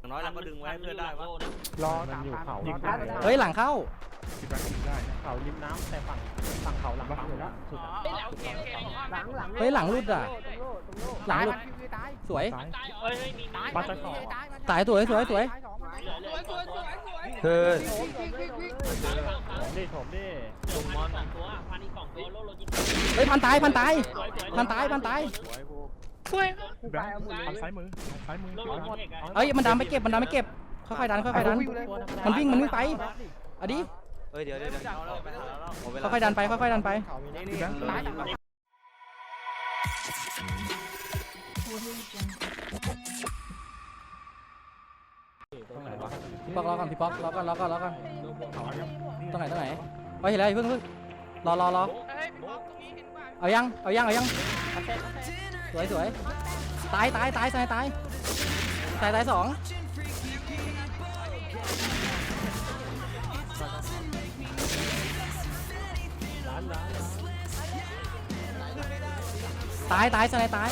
อย่างน้อยเราก็ดึงไว้ให้เพื่อนได้วะรอมันอยู่เขายิงได้เฮ้ยหลังเข้าคิดว่ายิงได้นะเขาริมน้ำแต่ฝั่งฝั่งเขาหลังปั๊มอยู่แล้วสุดหลังหลังเฮ้ยหลังรุดอะตรงโล่ตรงโล่หลังหลุดตายสวยซ้ายเอ้ยมีตายบ้านตะขอตายสวยสวยสวยเฮ้ยผมดิผมดิลงมอนสองตัวพันอีกสองตัวโลโลจิเฮ้ยพันตายพันตายพันตายพันตาย แบงค์ทางซ้ายมือทางซ้ายมือโลโลจิเทคอะเอ้ยมันดันไปเก็บมันดันไปเก็บค่อยๆดันค่อยๆดันมันวิ่งมันวิ่งไปเอาดิเฮ้ยเดี๋ยวเดี๋ยวเดี๋ยวเอาแล้วไปหาแล้วหมดเวลาค่อยๆดันไปค่อยๆดันไปนี่นี่ตายตายตรงไหนวะพี่ป๊อกรอก่อนพี่ป๊อกรอก่อนรอก่อนรอก่อนเขายังตรงไหนตรงไหนเฮ้ยเห็นแล้วเพิ่งเพิ่งรอรอรอเอายังเอายังเอายัง สวยสวยตายตายตายตายตายตายตายสองตายตายสไนตาย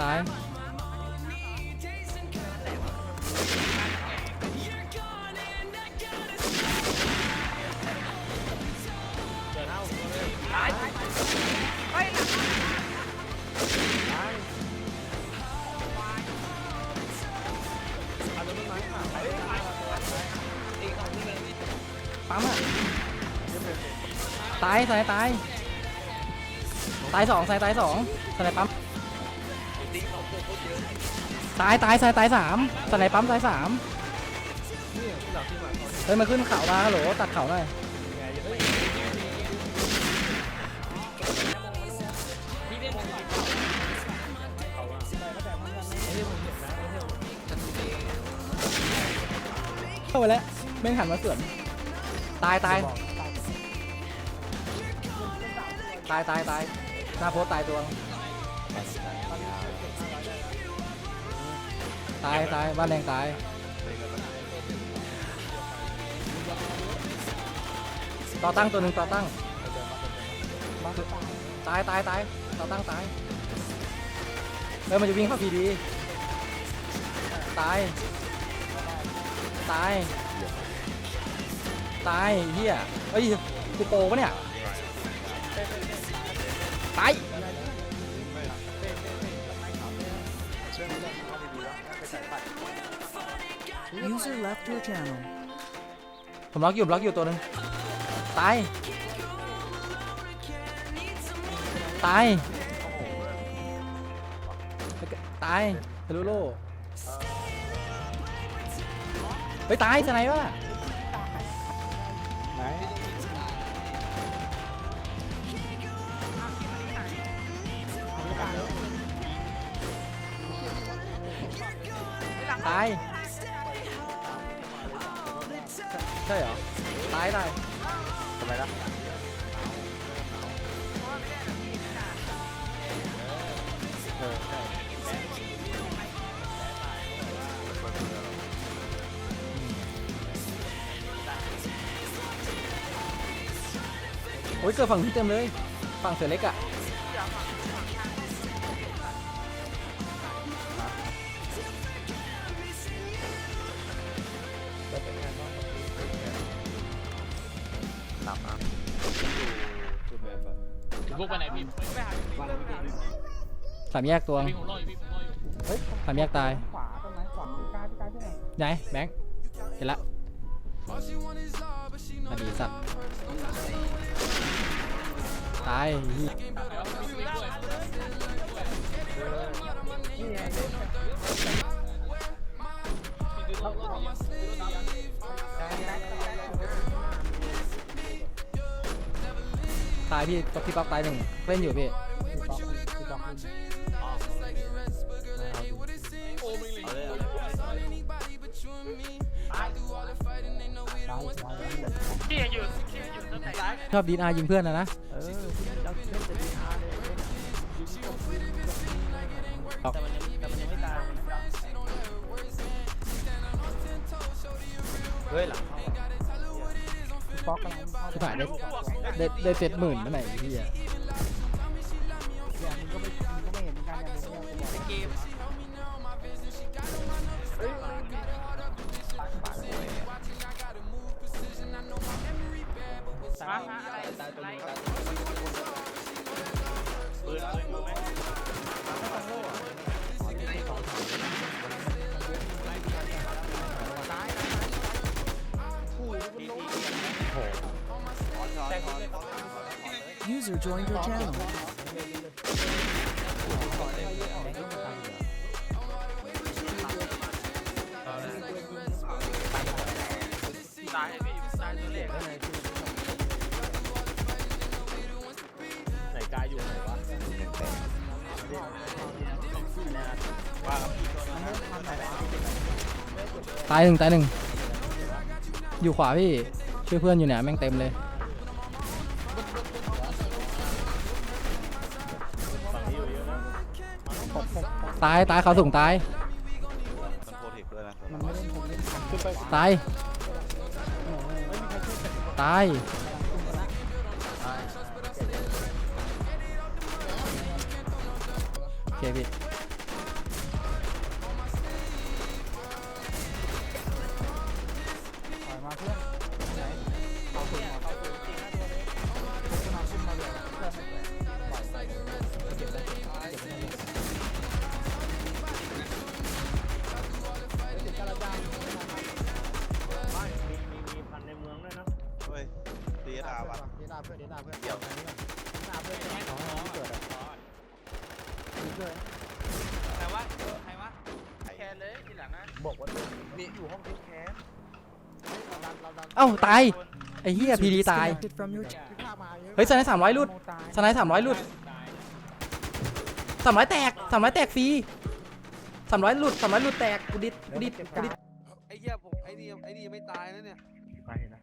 ตาย ปั๊มอะตายสไนตายตายสองสไนตายสองสไนปั๊มตายตายสไนตายสามสไนปั๊มตายสามเฮ้ยมาขึ้นเขามาฮัลโหลตัดเขาหน่อย เข้าไปแล้วแม่งหันมาสวนตายตายตายตายตายหน้าโพสต์ตายตัวตายตายบ้านแดงตายต่อตั้งตัวหนึ่งต่อตั้งตายตายตายต่อตั้งตายแล้วมันจะวิ่งเข้าพีดีตาย ตาย ตายเฮียเอ้ยกูโปปะเนี่ย ตาย User left your channel. ผมล็อกอยู่ผมล็อกอยู่ตัวหนึ่งตาย ตาย ตายทะลุโล่ เฮ้ยตายสไนวะไหนตายใช่เหรอ ตายตายทำไมล่ะเออใช่ อ้ยเกิดฝั่งนี้เต็มเลย ฝั่งเสือเล็กอะสามแยกตัวสามแยกตาย ขวาต้นไม้ขวาพี่กายพี่กายที่ไหนไหนแบงค์เห็นละ อดีสัตว์ ตายเหี้ยตายพี่พี่ป๊อกตายหนึ่งเล่นอยู่พี่ ชอบดีอายิงเพื่อนนะนะเออเราเล่นจะดีอาร์เลยแต่มันยังแต่มันยังไม่ตายเฮ้ยหลังเข้าพี่ป๊อกกำลังเข้าสุดท้ายได้ได้ได้เจ็ดหมื่นเมื่อไหร่พี่อะ User joined your channel. ตายพี่ตายตัวเล็กไหนกายอยู่ไหนวะว่ากับพี่ตัวนั้นตายหนึ่งตายหนึ่งอยู่ขวาพี่ช่วยเพื่อนอยู่เนี่ยแม่งเต็มเลย ตายตายเขาสูงตายมันโปรเทคด้วยนะมันไม่เล่นผมเล่นขันขึ้นไปตายตายโอเคพี่ มีเกิดใครวะใครวะแคนเลยทีหลังนะบอกว่ามีอยู่ห้องทิ้งแคสเราดันเราดันเอ้าตายไอ้เหี้ย User พีดีตาย disconnected from your channel. ที่ข้ามาเยอะเฮ้ยสไนด์สามร้อยลุดตายสไนด์สามร้อยลุดสามร้อยแตกสามร้อยแตกฟรีสามร้อยหลุดสามร้อยหลุดแตกกูดิดกูดิดกูดิดไอ้เหี้ยผมไอ้นี่ไอ้นี่ยังไม่ตายนะเนี่ยไปนะ